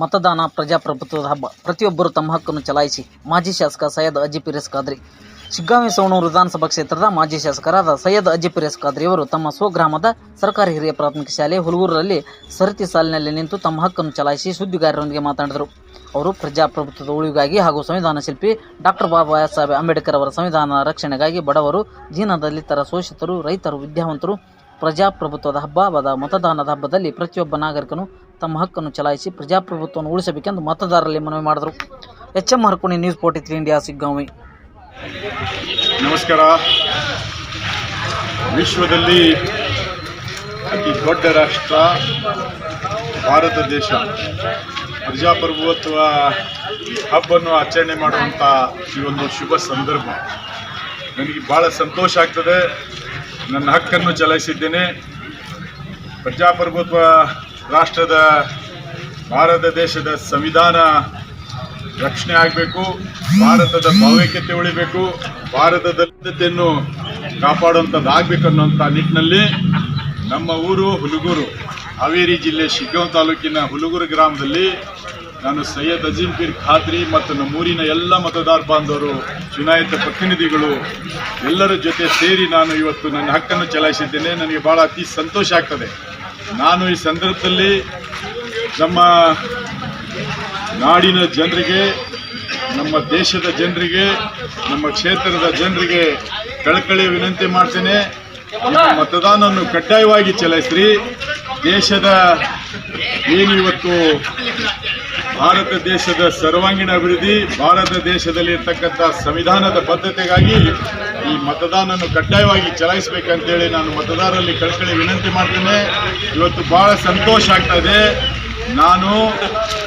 ಮತದಾನ ಪ್ರಜಾಪ್ರಭುತ್ವದ ಹಬ್ಬ. ಪ್ರತಿಯೊಬ್ಬರು ತಮ್ಮ ಹಕ್ಕನ್ನು ಚಲಾಯಿಸಿ ಮಾಜಿ ಶಾಸಕ ಸೈಯದ್ ಅಜಿ ಪಿರೇಸ್ ಖಾದ್ರಿ. ಶಿಗ್ಗಾಂವಿ ಸೋಣೂರು ವಿಧಾನಸಭಾ ಕ್ಷೇತ್ರದ ಮಾಜಿ ಶಾಸಕರಾದ ಸೈಯದ್ ಅಜಿಪಿರಸ್ ಖಾದ್ರಿ ಅವರು ತಮ್ಮ ಸ್ವಗ್ರಾಮದ ಸರ್ಕಾರಿ ಹಿರಿಯ ಪ್ರಾಥಮಿಕ ಶಾಲೆ ಹುಲಗೂರಲ್ಲಿ ಸರತಿ ಸಾಲಿನಲ್ಲಿ ನಿಂತು ತಮ್ಮ ಹಕ್ಕನ್ನು ಚಲಾಯಿಸಿ ಸುದ್ದಿಗಾರರೊಂದಿಗೆ ಮಾತನಾಡಿದರು. ಅವರು ಪ್ರಜಾಪ್ರಭುತ್ವದ ಉಳಿವಿಗಾಗಿ ಹಾಗೂ ಸಂವಿಧಾನ ಶಿಲ್ಪಿ ಡಾಕ್ಟರ್ ಬಾಬಾ ಸಾಹೇಬ್ ಅಂಬೇಡ್ಕರ್ ಅವರ ಸಂವಿಧಾನ ರಕ್ಷಣೆಗಾಗಿ ಬಡವರು ದೀನದಲಿತರ ಶೋಷಿತರು, ರೈತರು, ವಿದ್ಯಾವಂತರು ಪ್ರಜಾಪ್ರಭುತ್ವದ ಹಬ್ಬವಾದ ಮತದಾನದ ಹಬ್ಬದಲ್ಲಿ ಪ್ರತಿಯೊಬ್ಬ ನಾಗರಿಕನು ತಮ್ಮ ಹಕ್ಕನ್ನು ಚಲಾಯಿಸಿ ಪ್ರಜಾಪ್ರಭುತ್ವವನ್ನು ಉಳಿಸಬೇಕೆಂದು ಮತದಾರರಲ್ಲಿ ಮನವಿ ಮಾಡಿದರು. H M Harkuni news forty three India, Shiggaon. ನಮಸ್ಕಾರ. ವಿಶ್ವದಲ್ಲಿ ಅತಿ ದೊಡ್ಡ ರಾಷ್ಟ್ರ ಭಾರತ ದೇಶ. ಪ್ರಜಾಪ್ರಭುತ್ವ ಹಬ್ಬವನ್ನು ಆಚರಣೆ ಮಾಡುವಂಥ ಈ ಒಂದು ಶುಭ ಸಂದರ್ಭ. ನನಗೆ ಭಾಳ ಸಂತೋಷ ಆಗ್ತದೆ. ನನ್ನ ಹಕ್ಕನ್ನು ಚಲಾಯಿಸಿದ್ದೇನೆ. ಪ್ರಜಾಪ್ರಭುತ್ವ ರಾಷ್ಟ್ರದ, ಭಾರತ ದೇಶದ ಸಂವಿಧಾನ ರಕ್ಷಣೆ ಆಗಬೇಕು, ಭಾರತದ ಭಾವೈಕ್ಯತೆ ಉಳಿಬೇಕು, ಭಾರತದ ಬದ್ಧತೆಯನ್ನು ಕಾಪಾಡುವಂಥದ್ದಾಗಬೇಕು ಅನ್ನುವಂಥ ನಿಟ್ಟಿನಲ್ಲಿ ನಮ್ಮ ಊರು ಹುಲಗೂರು, ಹಾವೇರಿ ಜಿಲ್ಲೆ ಶಿಗ್ಗಾಂವ್ ತಾಲೂಕಿನ ಹುಲಗೂರು ಗ್ರಾಮದಲ್ಲಿ ನಾನು ಸೈಯದ್ ಅಜೀಂ ಪೀರ್ ಖಾದ್ರಿ ಮತ್ತು ನಮ್ಮೂರಿನ ಎಲ್ಲ ಮತದಾರ ಬಾಂಧವರು, ಚುನಾಯಿತ ಪ್ರತಿನಿಧಿಗಳು ಎಲ್ಲರ ಜೊತೆ ಸೇರಿ ನಾನು ಇವತ್ತು ನನ್ನ ಹಕ್ಕನ್ನು ಚಲಾಯಿಸಿದ್ದೇನೆ. ನನಗೆ ಭಾಳ ಅತಿ ಸಂತೋಷ ಆಗ್ತದೆ. ನಾನು ಈ ಸಂದರ್ಭದಲ್ಲಿ ನಮ್ಮ ನಾಡಿನ ಜನರಿಗೆ, ನಮ್ಮ ದೇಶದ ಜನರಿಗೆ, ನಮ್ಮ ಕ್ಷೇತ್ರದ ಜನರಿಗೆ ಕಳಕಳಿ ವಿನಂತಿ ಮಾಡ್ತೇನೆ. ಮತದಾನವನ್ನು ಕಡ್ಡಾಯವಾಗಿ ಚಲಾಯಿಸ್ರಿ. ದೇಶದ ಏನು ಇವತ್ತು ಭಾರತ ದೇಶದ ಸರ್ವಾಂಗೀಣ ಅಭಿವೃದ್ಧಿ, ಭಾರತ ದೇಶದಲ್ಲಿ ಇರ್ತಕ್ಕಂಥ ಸಂವಿಧಾನದ ಬದ್ಧತೆಗಾಗಿ ಈ ಮತದಾನವನ್ನು ಕಡ್ಡಾಯವಾಗಿ ಚಲಾಯಿಸಬೇಕಂತೇಳಿ ನಾನು ಮತದಾರರಲ್ಲಿ ಕಳಕಳಿ ವಿನಂತಿ ಮಾಡ್ತೇನೆ. ಇವತ್ತು ಬಹಳ ಸಂತೋಷ ಆಗ್ತಾ ಇದೆ. ನಾನು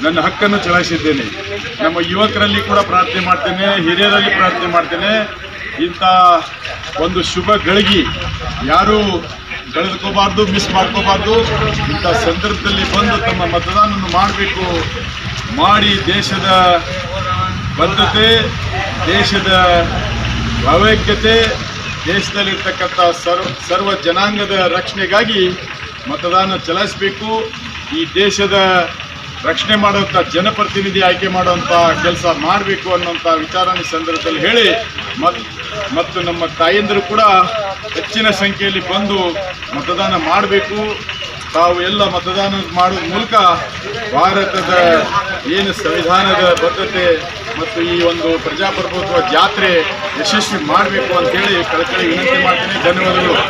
ನನ್ನ ಹಕ್ಕನ್ನು ಚಲಾಯಿಸಿದ್ದೇನೆ. ನಮ್ಮ ಯುವಕರಲ್ಲಿ ಕೂಡ ಪ್ರಾರ್ಥನೆ ಮಾಡ್ತೇನೆ, ಹಿರಿಯರಲ್ಲಿ ಪ್ರಾರ್ಥನೆ ಮಾಡ್ತೇನೆ. ಇಂಥ ಒಂದು ಶುಭ ಗಳಿಗೆ ಯಾರು ಕಳೆದುಕೋಬಾರ್ದು ಮಿಸ್ ಮಾಡ್ಕೋಬಾರ್ದು, ಇಂಥ ಸಂದರ್ಭದಲ್ಲಿ ಬಂದು ತಮ್ಮ ಮತದಾನವನ್ನು ಮಾಡಬೇಕು ಮಾಡಿ ದೇಶದ ಬದ್ಧತೆ, ದೇಶದ ಭಾವೈಕ್ಯತೆ ದೇಶದಲ್ಲಿರ್ತಕ್ಕಂಥ ಸರ್ವ ಸರ್ವ ಜನಾಂಗದ ರಕ್ಷಣೆಗಾಗಿ ಮತದಾನ ಚಲಾಯಿಸಬೇಕು. ಈ ದೇಶದ ರಕ್ಷಣೆ ಮಾಡುವಂಥ ಜನಪ್ರತಿನಿಧಿ ಆಯ್ಕೆ ಮಾಡುವಂಥ ಕೆಲಸ ಮಾಡಬೇಕು ಅನ್ನೋಂಥ ವಿಚಾರ ಈ ಸಂದರ್ಭದಲ್ಲಿ ಹೇಳಿ ಮತ್ ಮತ್ತು ನಮ್ಮ ತಾಯಂದಿರು ಕೂಡ ಹೆಚ್ಚಿನ ಸಂಖ್ಯೆಯಲ್ಲಿ ಬಂದು ಮತದಾನ ಮಾಡಬೇಕು. ತಾವು ಎಲ್ಲ ಮತದಾನ ಮಾಡುವ ಮೂಲಕ ಭಾರತದ ಏನು ಸಂವಿಧಾನದ ಬದ್ಧತೆ ಮತ್ತು ಈ ಒಂದು ಪ್ರಜಾಪ್ರಭುತ್ವ ಜಾತ್ರೆ ಯಶಸ್ವಿ ಮಾಡಬೇಕು ಅಂತೇಳಿ ಕಳಕಳಿ ವಿನಂತಿ ಮಾಡ್ತೀನಿ. ಧನ್ಯವಾದಗಳು.